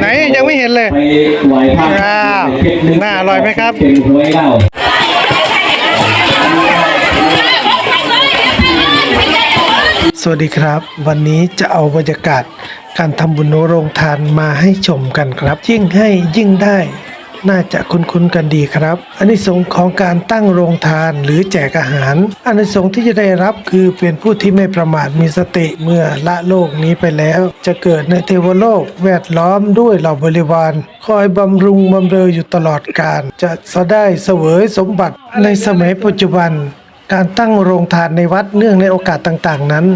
ไหนยังไม่เห็นเลยไปไหวพระอ้าน่าอร่อยไหมครับสวัสดีครับ วันนี้จะเอาบรรยากาศการทำบุญโรงทานมาให้ชมกันครับ ยิ่งให้ยิ่งได้ น่าจะคุ้นๆกันดีครับอานิสงส์ของการตั้งโรงทานหรือแจกอาหารอานิสงส์ที่จะได้รับคือเป็นผู้ที่ไม่ประมาทมีสติเมื่อละโลกนี้ไปแล้ว จะเกิดในเทวโลกแวดล้อมด้วยเหล่าบริวาร คอยบำรุงบำเรออยู่ตลอดกาลจะสะได้เสวยสมบัติในสมัยปัจจุบัน การตั้งโรงทานในวัดเนื่องในโอกาสต่างๆนั้น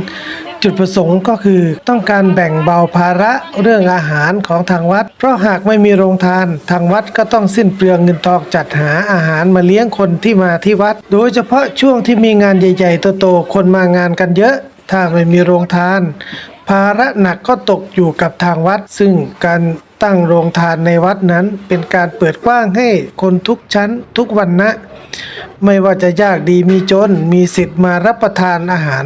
จุดประสงค์ก็คือต้องการแบ่งเบาภาระเรื่องอาหารของทางวัด เพราะหากไม่มีโรงทาน ทางวัดก็ต้องสิ้นเปลืองเงินทองจัดหาอาหารมาเลี้ยงคนที่มาที่วัด โดยเฉพาะช่วงที่มีงานใหญ่ๆโตๆคนมางานกันเยอะ ถ้าไม่มีโรงทาน ภาระหนักก็ตกอยู่กับทางวัด ซึ่งการตั้งโรงทานในวัดนั้นเป็นการเปิดกว้างให้คนทุกชั้นทุกวันนะไม่ว่าจะยากดีมีจนมีสิทธิ์มารับประทานอาหาร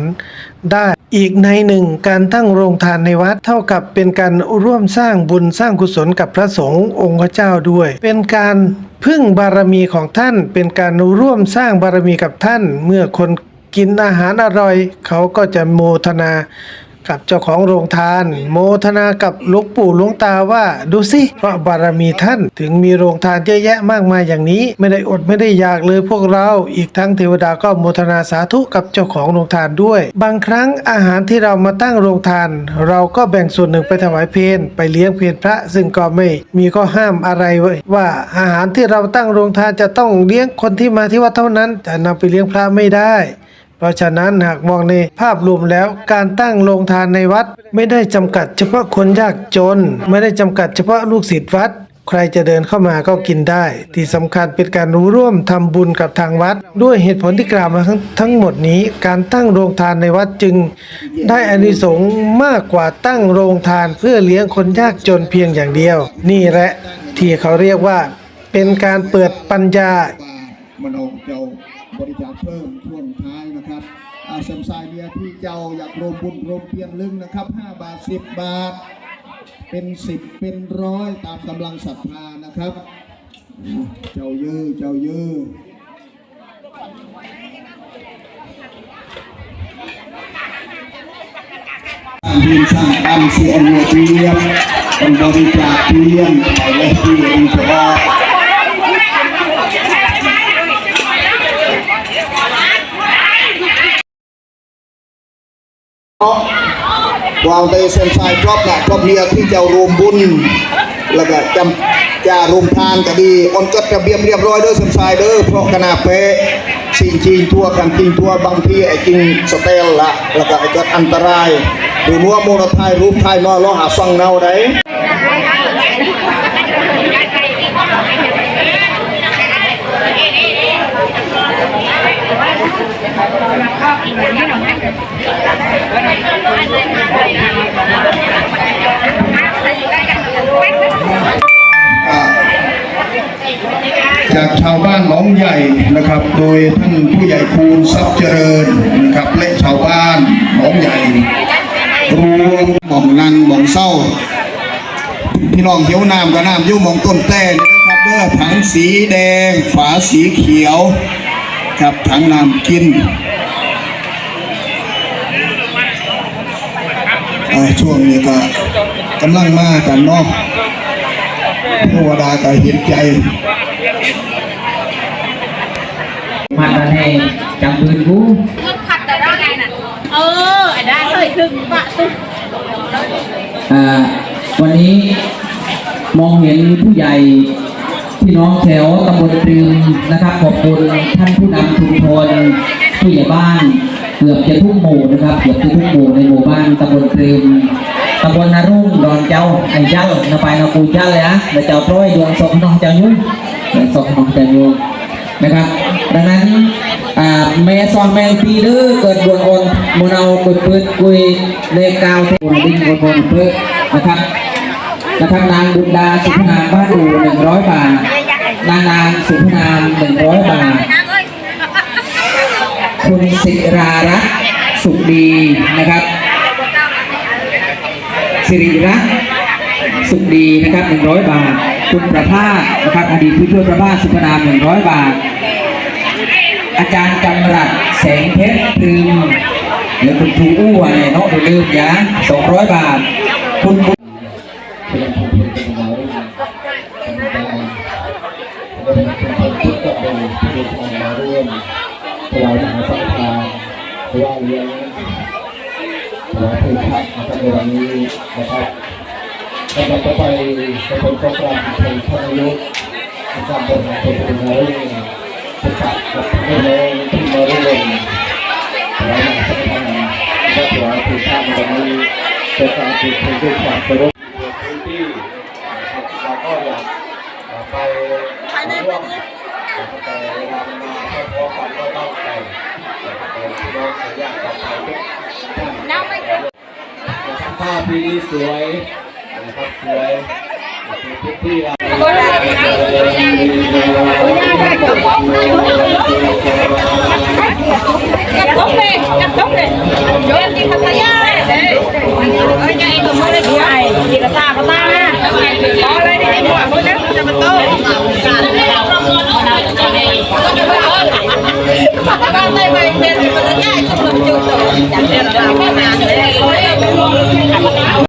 ได้ อีกในหนึ่งการตั้งโรงทานในวัดเท่ากับเป็นการร่วมสร้างบุญสร้างกุศลกับพระสงฆ์องค์พระเจ้าด้วย เป็นการพึ่งบารมีของท่าน เป็นการร่วมสร้างบารมีกับท่าน เมื่อคนกินอาหารอร่อย เขาก็จะโมทนา กับเจ้าของโรงทาน โมทนากับหลวงปู่หลวงตาว่าดูสิเพราะบารมีท่านถึงมีโรงทานเยอะแยะมากมายอย่างนี้ ไม่ได้อดไม่ได้อยากเลยพวกเราอีกทั้งเทวดาก็โมทนาสาธุกับเจ้าของโรงทานด้วย บางครั้งอาหารที่เรามาตั้งโรงทาน เราก็แบ่งส่วนหนึ่งไปถวายเพลไปเลี้ยงเพลพระ ซึ่งก็ไม่มีข้อห้ามอะไรไว้ว่าอาหารที่เราตั้งโรงทานจะต้องเลี้ยงคนที่มาที่วัดเท่านั้นจะนำไปเลี้ยงพระไม่ได้ เพราะฉะนั้นหากมองในภาพรวมแล้วการตั้งโรงทานในวัด ไม่ได้จำกัดเฉพาะคนยากจน ไม่ได้จำกัดเฉพาะลูกศิษย์วัด ใครจะเดินเข้ามาก็กินได้ ที่สำคัญเป็นการร่วมทำบุญกับทางวัด ด้วยเหตุผลที่กล่าวมาทั้งทั้งหมดนี้ การตั้งโรงทานในวัดจึง ได้อานิสงส์มากกว่าตั้งโรงทานเพื่อเลี้ยงคนยากจนเพียงอย่างเดียว นี่แหละที่เขาเรียกว่า เป็นการเปิดปัญญา มันออกเจ้าบริจาคเพิ่มช่วงท้ายนะครับอาสมสายเบียที่เจ้าอยากรวมบุญรวมเพียงลึงนะครับ 5 บาท 10 บาท เป็น 10 เป็นร้อยตามกำลังศรัทธานะครับ เจ้ายื้อเจ้ายื้อทีสร้างตั้งเสียงเทียมเป็นบริจาคเทียมเอาไว้ที่เองเฉพา วางเตเซนไซครอบนะครอบเฮียที่จะรวมบุญแล้วก็จำจะรวมทานก็ดีออนก็ระเบียบเรียบร้อยเด้อเซนไซเด้อเพราะขนาเป๊ะสิ่งจริงทั่วกันจริงทั่วบางทีไอ้จริงสเตลละแล้วก็ไอ้ก็อันตรายดูนัวโมโนไทยรูปไทยน้อยลอหาฟังเนาไจากชาวบ้านหนองใหญ่นะครับ โดยท่านผู้ใหญ่ภูลทรัพย์เจริญนะครับและชาวบ้านหนองใหญ่รวมหม่องนันหม่องเศร้า พี่น้องเขียวน้ำกับน้ำยุ่งหม่องต้นแต้นะครับเด้อถังสีแดง ฝาสีเขียวครับถังน้ำกินช่วงนี้ก็กำลังมากันเนาะเทวดาก็เห็นใจ มาตาให้จำปืนกูขัดแต่ได้ไงน่ะเออไอ้ได้เคยถึงปะตุ๊กอ่าวันนี้มองเห็นผู้ใหญ่พี่น้องแถวตำบลตรึมนะครับขอบคุณท่านผู้นำชุมชนผู้ใหญ่บ้านเกือบจะทุกหมู่นะครับเกือบจะทุกหมู่ในหมู่บ้านตำบลตรึมตำบลนารุ่งดอนเจ้าไอ้เจ้านาไปนาปูเจ้าเลยนะแล้วเจ้าต้อยดวงศพน้องเจ้ายุ่งดวงศพน้องเจ้ายุ่ง นะครับ ดังนั้นแม่ซอนแมงปีเด้อเกิดบวนอนมนเอากุดปืนกุยเลขเก้าที่บนดิ้งบนบนเพื่อนะครับนะครับนางบุญดาสุพนามบ้านอูหนึ่งร้อยบาทนางนางสุพนามหนึ่งร้อยบาท คุณสิรารัตน์สุขดีนะครับสิริรัตน์สุขดีนะครับ100บาท คุณประภาสนะครับอดีตผู้ช่วยประภาสสุพนาม100บาท อาจารย์จำรัดแสงเพชรพรึมหรือคุณครูอู้อะไรเนาะอย่าลืมอย่า200บาท คุณบุญถวายมหาสังฆทานถวายเลี้ยงถวายเพลงพระนะครับในวันนี้นะครับ ลำดับต่อไปจะเป็นโปรแกรมเพลงพระนายกนะครับบนเพลงเป็นนารีประกาศกับพี่น้องที่มาร่วมถวายมหาสังฆทานและถวายเพลงพระในวันนี้เป็นการเพลงเพลงด้วยความเคารพพื้นที่นะครับเราก็อยากไปร่วมแต่เวลามันมาแค่พอกันก็ต้องไปแต่พี่น้องขออนุญาตขอไปทุกท่านนะครับภาพปีนี้สวย นะ